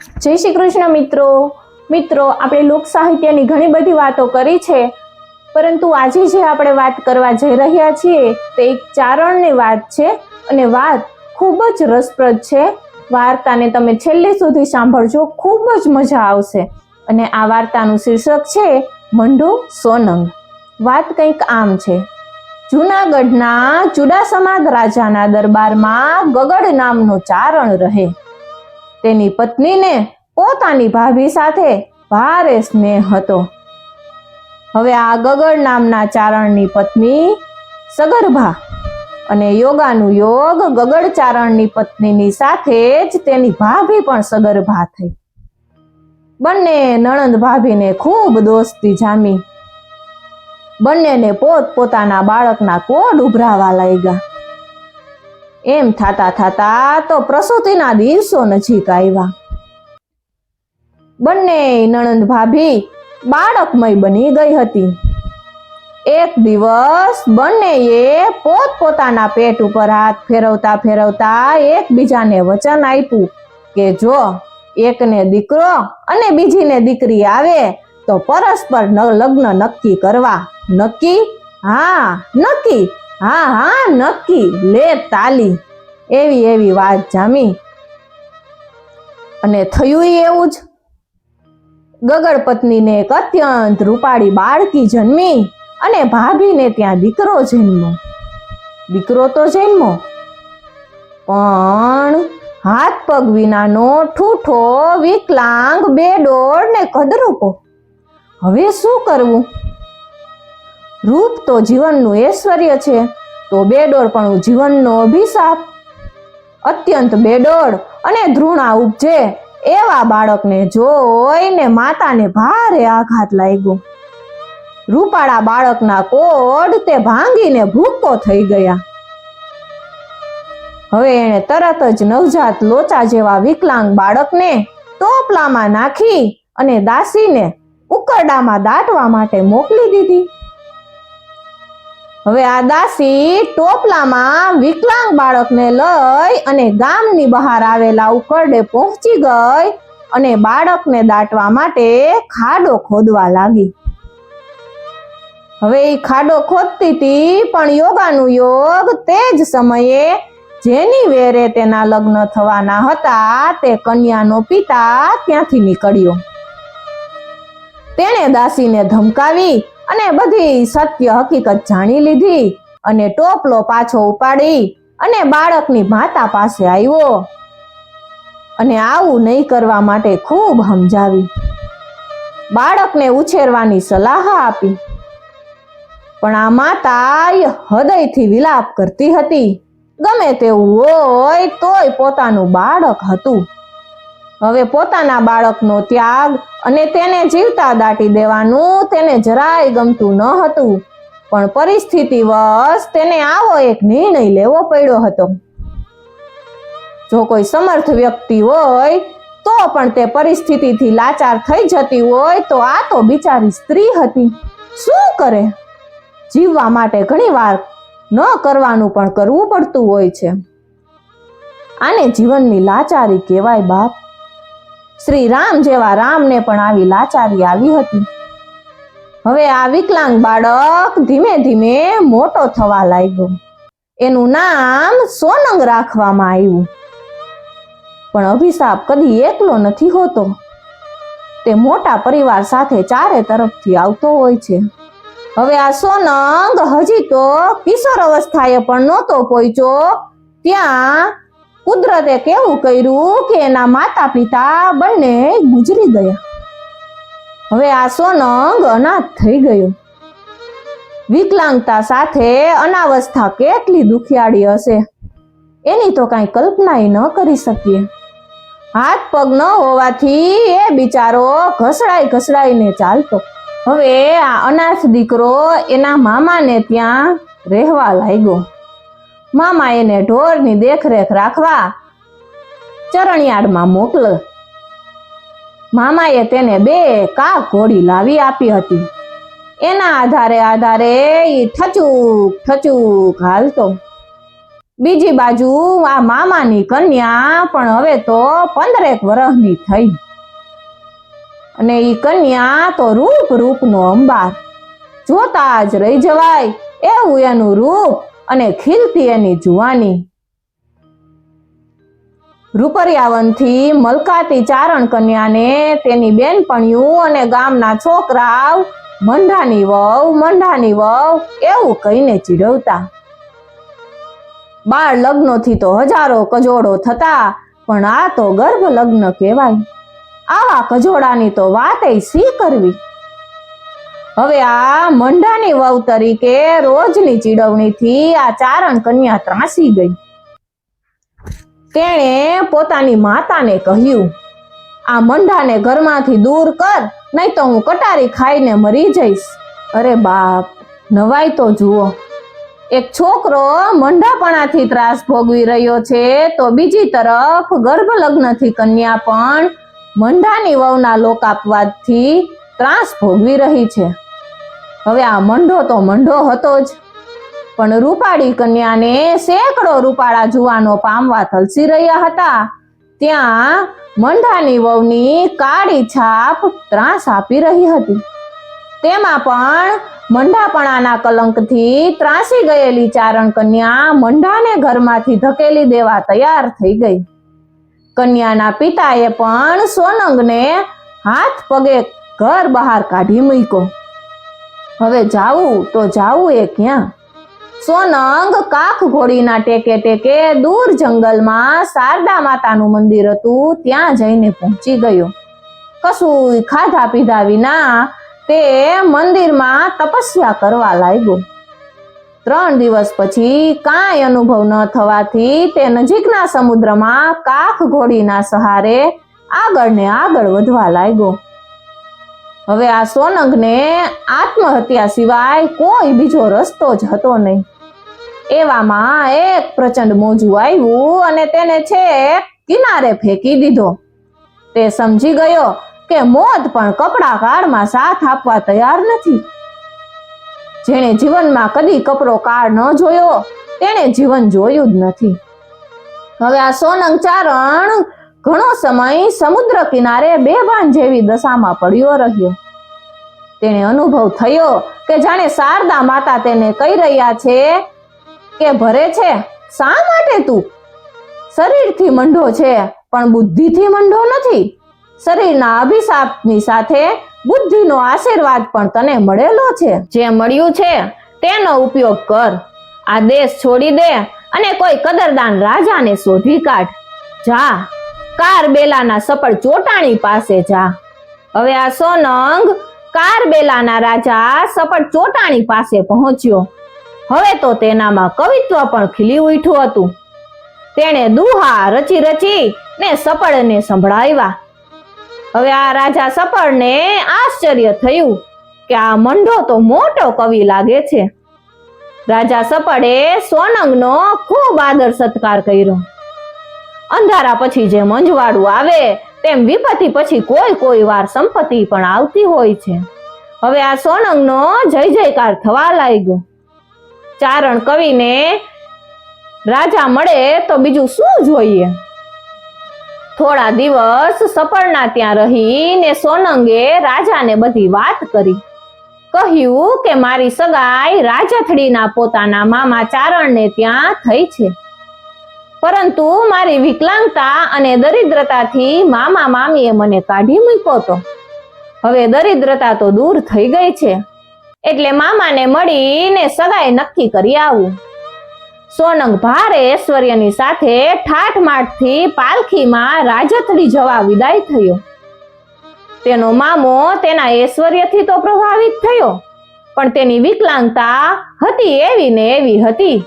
જય શ્રી કૃષ્ણ મિત્રો. મિત્રો, આપણે લોક સાહિત્યની ઘણી બધી વાતો કરી છે, પરંતુ આજે જે આપણે વાત કરવા જઈ રહ્યા છીએ, તે એક ચારણની વાત છે અને વાત ખૂબ જ રસપ્રદ છે. વાર્તાને તમે છેલ્લે સુધી સાંભળજો, ખૂબ જ મજા આવશે. અને આ વાર્તાનું શીર્ષક છે, મંડો સોનંગ. વાત કંઈક આમ છે, જૂનાગઢના ચુડાસમાદ રાજાના દરબારમાં ગગડ નામનો ચારણ રહે. તેની પત્નીને પોતાની ભાભી સાથે ભારે સ્નેહ હતો. હવે આ ગગડ નામના ચારણની પત્ની સગર્ભા અને યોગાનું યોગ ગગડ ચારણની પત્નીની સાથે જ તેની ભાભી પણ સગર્ભા થઈ. બંને નણંદ ભાભીને ખૂબ દોસ્તી જામી. બંનેને પોત પોતાના બાળકના કોડ ઉભરાવા લાગ્યા. એમ થાતા થાતા તો પ્રસૂતિના દિવસો નજીક આવ્યા. બંને નણંદ ભાભી બાળકમય બની ગઈ હતી. એક દિવસ બંનેએ પોત પોતાના પેટ ઉપર હાથ ફેરવતા ફેરવતા એકબીજાને વચન આપ્યું કે જો એકને દીકરો અને બીજીને દીકરી આવે તો પરસ્પર લગ્ન નક્કી કરવા. નક્કી? હા, નક્કી. હા હા, નક્કી. લે તાલી. એવી એવી વાત જામી. અને થયું એવું જ. ગગડ પત્નીને એક અત્યંત રૂપાળી બાળકી જન્મી અને ભાભીને ત્યાં દીકરો જન્મો દીકરો તો જન્મો પણ હાથ પગ વિનાનો ઠૂઠો, વિકલાંગ, બેડોળ ને કદરૂપો. હવે શું કરવું? રૂપ તો જીવનનું ઐશ્વર્ય છે, તો બેડોળપણું જીવનનો અભિશાપ. અત્યંત બેડોળ અને ધૃણા ઉપજે એવા બાળકને જોઈને માતાને ભારે આઘાત લાગ્યો. રૂપાળા બાળકના કોડ તે ભાંગીને ભૂકો થઈ ગયા. હવે એણે તરત જ નવજાત લોચા જેવા વિકલાંગ બાળકને ટોપલામાં નાખી અને દાસીને ઉકરડામાં દાટવા માટે મોકલી દીધી. હવે આ દાસી ટોપલામાં વિકલાંગ બાળકને લઈ અને ગામની બહાર આવેલા ઉકરડે પહોંચી ગઈ અને બાળકને દાટવા માટે ખાડો ખોદવા લાગી. હવે એ ખાડો ખોદતી હતી પણ યોગાનું યોગ તે જ સમયે જેની વેરે તેના લગ્ન થવાના હતા, તે કન્યાનો પિતા ત્યાંથી નીકળ્યો. તેણે દાસીને ધમકાવી અને બધી સત્ય હકીકત જાણી લીધી અને ટોપલો પાછો ઉપાડી અને બાળકની માતા પાસે આવ્યો. અને આવું નહીં કરવા માટે ખૂબ સમજાવી. બાળકને ઉછેરવાની સલાહ આપી. પણ આ માતા હૃદયથી વિલાપ કરતી હતી. ગમે તેવું હોય તોય પોતાનું બાળક હતું. હવે પોતાના બાળકનો ત્યાગ અને તેને જીવતા દાટી દેવાનું તેને જરાય ગમતું ન હતું. પણ પરિસ્થિતિવશ તેને આવો એક નિર્ણય લેવો પડ્યો હતો. જો કોઈ સમર્થ વ્યક્તિ હોય, તો પણ તે પરિસ્થિતિથી લાચાર થઈ જતી હોય, તો આ તો બિચારી સ્ત્રી હતી. શું કરે? જીવવા માટે ઘણીવાર ન કરવાનું પણ કરવું પડતું હોય છે. આને જીવનની લાચારી કહેવાય બાપ. શ્રી રામ જેવા રામને પણ આવી લાચારી આવી હતી. હવે આ વિકલાંગ બાળક ધીમે ધીમે મોટો થવા લાગ્યો. એનું નામ સોનંગ રાખવામાં આવ્યું. પણ અભિશાપ કદી એકલો નથી હોતો. તે મોટા પરિવાર સાથે ચારે તરફથી આવતો હોય છે. હવે આ સોનંગ હજી તો કિશોર અવસ્થાએ પણ નહોતો પહોંચ્યો, ત્યાં કુદરતે કેવું કર્યું કે એના માતા પિતા બંને ગુજરી ગયા. હવે આ સોનંગ અનાથ થઈ ગયો. વિકલાંગતા સાથે અનાવસ્થા કેટલી દુખિયાળી હશે. એની તો કાંઈ કલ્પના ન કરી શકીએ. હાથ પગ ન હોવાથી એ બિચારો ઘસડાઈ ઘસડાઈને ચાલતો. હવે આ અનાથ દીકરો એના મામાને ત્યાં રહેવા લાગ્યો. મામા એને ઢોરની દેખરેખ રાખવા ચરણિયાળમાં મોકલ. મામાએ તેને બે કાક ઘોડી લાવી આપી હતી. એના આધારે આધારે ઈ ઠચુક ઠચુક હાલતો. બીજી બાજુ આ મામાની કન્યા પણ હવે તો પંદરેક વર્ષની થઈ. અને ઈ કન્યા તો રૂપ રૂપનો અંબાર. જોતા જ રહી જવાય એવું એનું રૂપ. અને ખીલતી એની જુવાની. રૂપરિયાવનથી મલકાતી ચારણ કન્યાને તેની બેનપણિયું અને ગામના છોકરાઓ, મંઢાની વહુ મંઢાની વહુ એવું કહીને ચીડવતા. બાળ લગ્નોથી તો હજારો કજોડો થતા, પણ આ તો ગર્ભ લગ્ન કહેવાય. આવા કજોડાની તો વાતે સી કરવી? હવે આ મંડાની વહુ તરીકે રોજની ચીડવણીથી આ ચારણ કન્યા ત્રાસી ગઈ. તેણે પોતાની માતાને કહ્યું, આ મંડાને ઘરમાંથી દૂર કર, નહીં તો હું કટારી ખાઈને મરી જઈશ. અરે બાપ, નવાઈ તો જુઓ. એક છોકરો મંડાપણાથી ત્રાસ ભોગવી રહ્યો છે, તો બીજી તરફ ગર્ભ લગ્નથી કન્યા પણ મંડાની વહુના લોકાપવાદથી ત્રાસ ભોગવી રહી છે. હવે આ મંઢો તો મંઢો હતો જ. પણ રૂપાળી કન્યાને સેંકડો રૂપાળા જુવાનો પામવા થલસી રહ્યા હતા. ત્યાં મંઢાની વહુની કાળી છાપ ત્રાસ આપી રહી હતી. તેમાં પણ મંઢાપણાના કલંકથી ત્રાસી ગયેલી ચારણ કન્યા મંઢાને ઘરમાંથી ધકેલી દેવા તૈયાર થઈ ગઈ. કન્યાના પિતાએ પણ સોનંગને હાથ પગે ઘર બહાર કાઢી મૂક્યો. હવે જાવું તો જાવું એ ક્યાં? સોનંગ કાખ ઘોડીના ટેકે ટેકે દૂર જંગલમાં શારદા માતાનું મંદિર હતું, ત્યાં જઈને પહોંચી ગયો. કશું ખાધા પીધા વિના તે મંદિરમાં તપસ્યા કરવા લાગ્યો. ત્રણ દિવસ પછી કાંઈ અનુભવ ન થવાથી તે નજીકના સમુદ્રમાં કાખ ઘોડીના સહારે આગળ ને આગળ વધવા લાગ્યો. હવે આ સોનંગને આત્મહત્યા સિવાય કોઈ બીજો રસ્તો જ હતો નહીં. એવામાં એક પ્રચંડ મોજું આવ્યું અને તેને છેક કિનારે ફેંકી દીધો. તે સમજી ગયો કે મોત પણ કપડા કાળમાં સાથ આપવા તૈયાર નથી. જેણે જીવનમાં કદી કપરો કાળ ન જોયો, તેણે જીવન જોયું જ નથી. હવે આ સોનંગ ચારણ ઘણો સમય સમુદ્ર કિનારે બેભાન જેવી દશામાં પડ્યો રહ્યો. તેને અનુભવ થયો કે જાણે શારદા માતા તેને કહી રહ્યા છે કે, ભરે છે? શા માટે તું? શરીરથી મંડો છે, પણ બુદ્ધિથી મંડો નથી. શરીરના અભિશાપની સાથે બુદ્ધિનો આશીર્વાદ પણ તને મળેલો છે. જે મળ્યું છે, તેનો ઉપયોગ કર. આ દેશ છોડી દે અને કોઈ કદરદાન રાજાને શોધી કાઢ. જા. કારબેલાના સપડ ચોટાણી પાસે જા. હવે આ સોનંગ કારબેલાના રાજા સપડ ચોટાણી પાસે પહોંચ્યો. હવે તો તેનામાં કવિત્વ પણ ખીલી ઉઠ્યું હતું. તેણે દુહા રચી રચી ને સપડને સંભળાવ્યા. હવે આ રાજા સપડને આશ્ચર્ય થયું કે આ મંડો તો મોટો કવિ લાગે છે. રાજા સપડે સોનંગનો ખૂબ આદર સત્કાર કર્યો. અંધારા પછી જે મંજવાળું આવે, તેમ વિપત્તિ પછી કોઈ કોઈ વાર સંપત્તિ પણ આવતી હોય છે. હવે આ સોનંગનો જય જયકાર થવા લાગ્યો. ચારણ કવિને રાજા મળે તો બીજું શું જોઈએ? થોડા દિવસ સપરના ત્યાં રહીને સોનંગે રાજાને બધી વાત કરી. કહ્યું કે મારી સગાઈ રાજથડીના પોતાના મામા ચારણને ત્યાં થઈ છે. પરંતુ મારી વિકલાંગતા અને દરિદ્રતાથી મામા મામીએ મને કાઢી મૂક્યો તો હવે દરિદ્રતા તો દૂર થઈ ગઈ છે. એટલે મામાને મળીને સગાઈ નક્કી કરી આવું. સોનંગ ભારે ઐશ્વર્યની સાથે ઠાઠમાઠથી પાલખીમાં રાજથડી જવા વિદાય થયો. તેનો મામો તેના ઐશ્વર્યથી તો પ્રભાવિત થયો, પણ તેની વિકલાંગતા હતી એવી ને એવી હતી.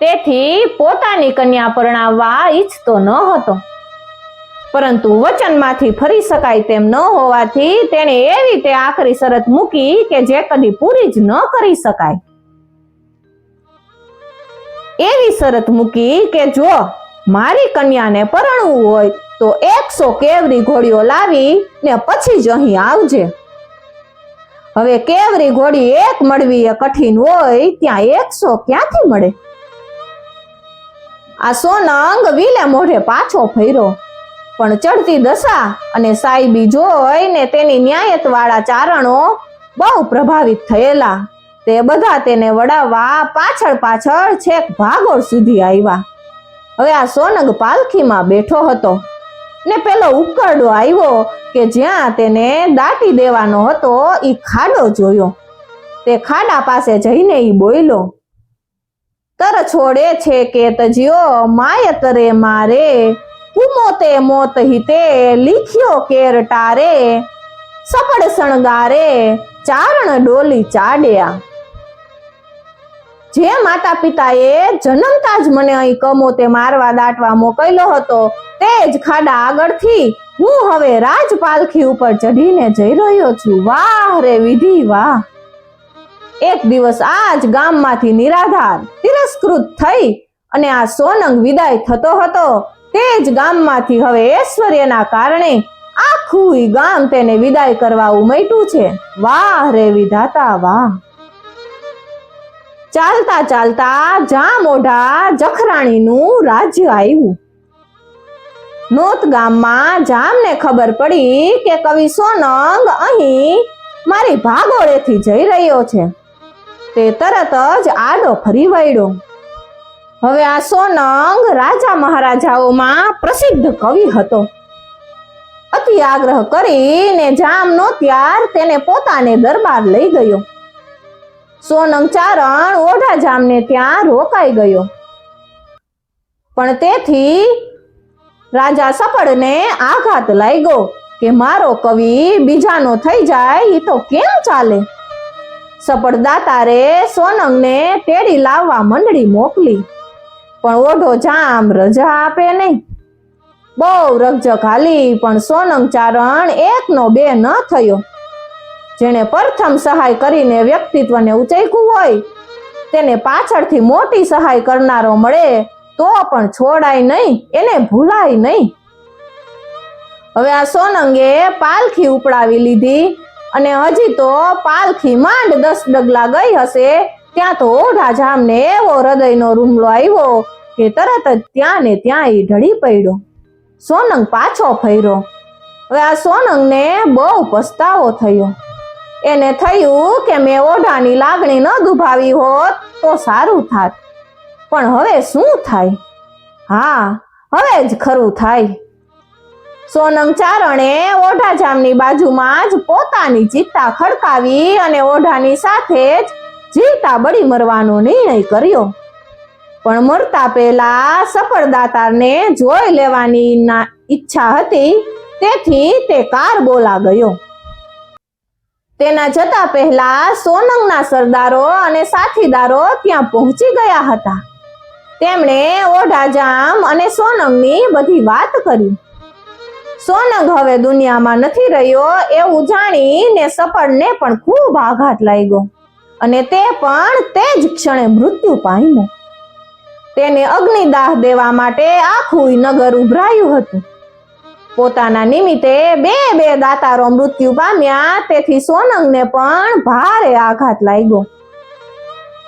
તેથી પોતાની કન્યા પરણાવવા ઈચ્છતો ન હતો. પરંતુ વચનમાંથી ફરી શકાય તેમ ન હોવાથી તેણે એવી રીતે આખરી શરત મૂકી કે જે કદી પૂરી જ ન કરી શકાય. એવી શરત મૂકી કે જો મારી કન્યાને પરણવું હોય તો એકસો કેવરી ઘોડીઓ લાવી ને પછી જ અહીં આવજે. હવે કેવરી ઘોડી એક મળવી એ કઠિન હોય, ત્યાં એકસો ક્યાંથી મળે? આ સોનંગ વિલે મોઢે પાછો ફર્યો. પણ ચડતી દશા અને સાહેબી જોઈને તેની ન્યાયતવાળા ચારણો બહુ પ્રભાવિત થયેલા. તે બધા તેને વડાવવા પાછળ પાછળ છેક ભાગોળ સુધી આવ્યા. હવે આ સોનંગ પાલખીમાં બેઠો હતો ને પેલો ઉકરડો આવ્યો કે જ્યાં તેને દાટી દેવાનો હતો એ ખાડો જોયો. તે ખાડા પાસે જઈને એ બોલ્યો તર છોડે છે કે તજ્યો માયતરે મારે. કુમોતે મોત હિતે લીખ્યો કેર ટારે. સપડ શણગારે, ચારણ ડોલી ચાડ્યા. જે માતા પિતાએ જન્મતા જ મને અહીં કમોતે મારવા દાટવા મોકલ્યો હતો, તે જ ખાડા આગળથી હું હવે રાજપાલખી ઉપર ચઢીને જઈ રહ્યો છું. વાહ રે વિધિ, વાહ. એક દિવસ આ જ ગામમાંથી નિરાધાર, તિરસ્કૃત થઈ અને આ સોનંગ વિદાય થતો હતો. તે જ ગામમાંથી હવે ઐશ્વર્યના કારણે આખું ગામ તેને વિદાય કરવા ઉમટ્યું છે. વાહ રે વિધાતા, વાહ! ચાલતા ચાલતા જા મોઢા જખરાણીનું રાજ્ય આવ્યું નોત ગામમાં જામને ખબર પડી કે કવિ સોનંગ અહીં મારી ભાગોળેથી જઈ રહ્યો છે. તે તરત જ આડો ફરી વળ્યો. હવે આ સોનંગ રાજા મહારાજાઓમાં પ્રસિદ્ધ કવિ હતો. અતિ આગ્રહ કરીને જામ નો ત્યાર તેને પોતાને દરબાર લઈ ગયો. સોનંગ ચારણ ઓઢા જામને ત્યાં રોકાઈ ગયો. પણ તેથી રાજા સફળને આઘાત લાગ્યો કે મારો કવિ બીજાનો થઈ જાય એ તો કેમ ચાલે? સપડ દાતારે સોનંગને તેડી લાવવા મંડળી મોકલી. પણ ઓઢો જામ રજા આપે નહીં. બહુ રકજક હાલી, પણ સોનંગ ચારણ એકનો બે ન થયો. જેણે પ્રથમ સહાય કરીને વ્યક્તિત્વને ઉંચાઈકું હોય, તેને પાછળથી મોટી સહાય કરનારો મળે, તો પણ છોડાય નહીં, એને ભૂલાય નહીં. હવે આ સોનંગે પાલખી ઉપડાવી લીધી. અને હજી તો પાલખી માંડ દસ ડગલા ગઈ હશે, ત્યાં તો ઓઢા જામને એવો હૃદયનો રૂમલો આવ્યો કે તરત જ ત્યાં ને ત્યાં એ ઢળી પડ્યો. સોનંગ પાછો ફર્યો. હવે આ સોનંગને બહુ પસ્તાવો થયો. એને થયું કે મેં ઓઢાની લાગણી ન દુભાવી હોત તો સારું થાત. પણ હવે શું થાય? હા, હવે જ ખરું થાય. સોનંગ ચારણે ઓઢા જામની બાજુમાં જ પોતાની ચિત્તા ખડકાવી અને ઓઢાની સાથે જ જીતા બળી મરવાનો નિર્ણય કર્યો. પણ મરતા પહેલા સફળ દાતારને જોઈ લેવાની ઈચ્છા હતી, તેથી તે કાર બોલા ગયો. તેના જતા પહેલા સોનંગના સરદારો અને સાથીદારો ત્યાં પહોંચી ગયા હતા. તેમણે ઓઢાજામ અને સોનંગની બધી વાત કરી. સોનંગ હવે દુનિયામાં નથી રહ્યો એવું જાણીને સપડને પણ ખૂબ આઘાત લાગ્યો. અને તે પણ તે જ ક્ષણે મૃત્યુ પામ્યો. તેને અગ્નિદાહ દેવા માટે આખું નગર ઉભરાયું હતું. પોતાના નિમિત્તે બે બે દાતારો મૃત્યુ પામ્યા, તેથી સોનંગને પણ ભારે આઘાત લાગ્યો.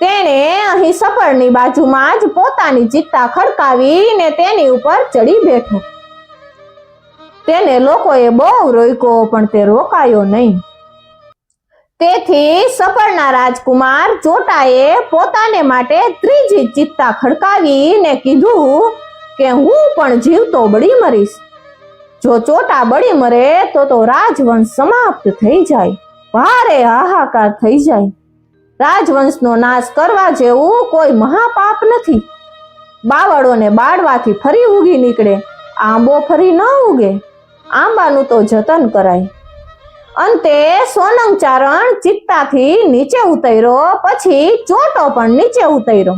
તેણે અહીં સફળની બાજુમાં જ પોતાની ચિત્તા ખડકાવીને તેની ઉપર ચડી બેઠો. તેને લોકોએ બહુ રોક્યો પણ તે રોકાયો નહીં. તેથી સફળના રાજકુમાર ચોટાએ પોતાને માટે ત્રીજી ચિત્તા ખડકાવીને કીધું કે હું પણ જીવતો બળી મરીશ. જો ચોટા બળી મરે, તો તો રાજવંશ સમાપ્ત થઈ જાય. ભારે હાહાકાર થઈ જાય. રાજવંશનો નાશ કરવા જેવું કોઈ મહાપાપ નથી. બાવળોને બાળવાથી ફરી ઉગી નીકળે, આંબો ફરી ન ઉગે આંબાનું તો જતન કરાય. અંતે સોનંગ ચારણ ચિત્તાથી નીચે ઉતર્યો, પછી ચોટો પણ નીચે ઉતર્યો.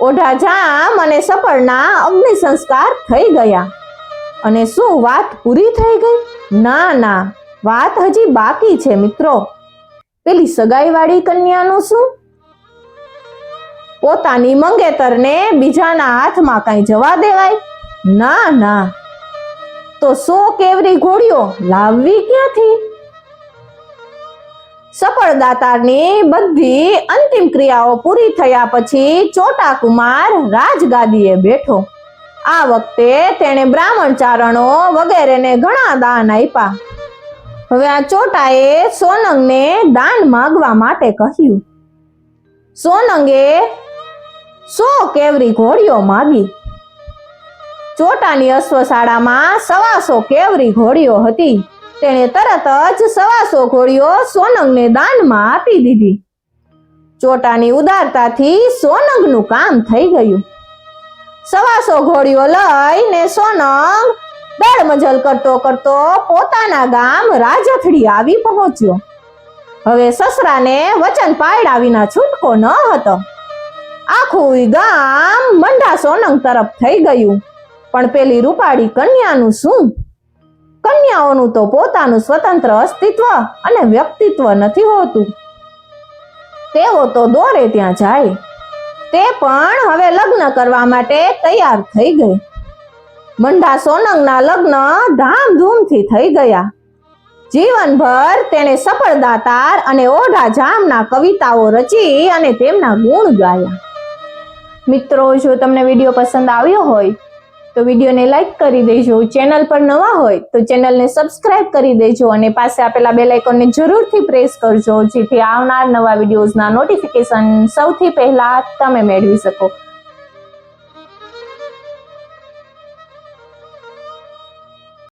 ઓઢા જામ અને સફળના અગ્નિ સંસ્કાર થઈ ગયા. અને શું વાત પૂરી થઈ ગઈ? ના ના, વાત હજી બાકી છે મિત્રો. પેલી સગાઈવાળી કન્યાનું શું? પોતાની મંગેતરને બીજાના હાથમાં કઈ જવા દેવાય? ના ના તો સો કેવરી ઘોડીઓ લાવવી ક્યાંથી? સફળ દાતારની બધી અંતિમ ક્રિયાઓ પૂરી થયા પછી ચોટા કુમાર રાજગાદીએ બેઠો. આ વખતે તેણે બ્રાહ્મણ ચારણો વગેરેને ઘણા દાન આપ્યા. હવે આ ચોટાએ સોનંગને દાન માગવા માટે કહ્યું. સોનંગે સો કેવરી ઘોડીઓ માગી. ચોટાની અશ્વશાળામાં સવાસો કેવરી ઘોડીઓ હતી. તેણે તરત જ સવાસો ઘોડીઓ સોનંગને દાનમાં આપી દીધી. ચોટાની ઉદારતાથી સોનંગનું કામ થઈ ગયું. સવાસો ઘોડીઓ લઈને સોનંગ દળમજલ કરતો કરતો પોતાના ગામ રાજથડી આવી પહોંચ્યો. હવે સસરાને વચન પાડ્યા વિના છૂટકો ન હતો. આખું ગામ મંડા સોનંગ તરફ થઈ ગયું. પણ પેલી રૂપાળી કન્યાનું શું? કન્યાઓનું તો પોતાનું સ્વતંત્ર અસ્તિત્વ અને વ્યક્તિત્વ નથી હોતું. તેઓ તો દોરે ત્યાં જાય. તે પણ હવે લગ્ન કરવા માટે તૈયાર થઈ ગઈ. મંડા સોનંગના લગ્ન ધામધૂમથી થઈ ગયા. જીવનભર તેણે સફળદાતાર અને ઓઢા જામના કવિતાઓ રચી અને તેમના ગુણ ગાયા. મિત્રો, જો તમને વીડિયો પસંદ આવ્યો હોય તો વિડીયોને લાઈક કરી દેજો. ચેનલ પર નવા હોય તો ચેનલને સબસ્ક્રાઇબ કરી દેજો અને પાસે આપેલા બે લાઇકોનને જરૂરથી પ્રેસ કરજો, જેથી આવનાર નવા વિડીયોઝના નોટિફિકેશન સૌથી પહેલા તમે મેળવી શકો.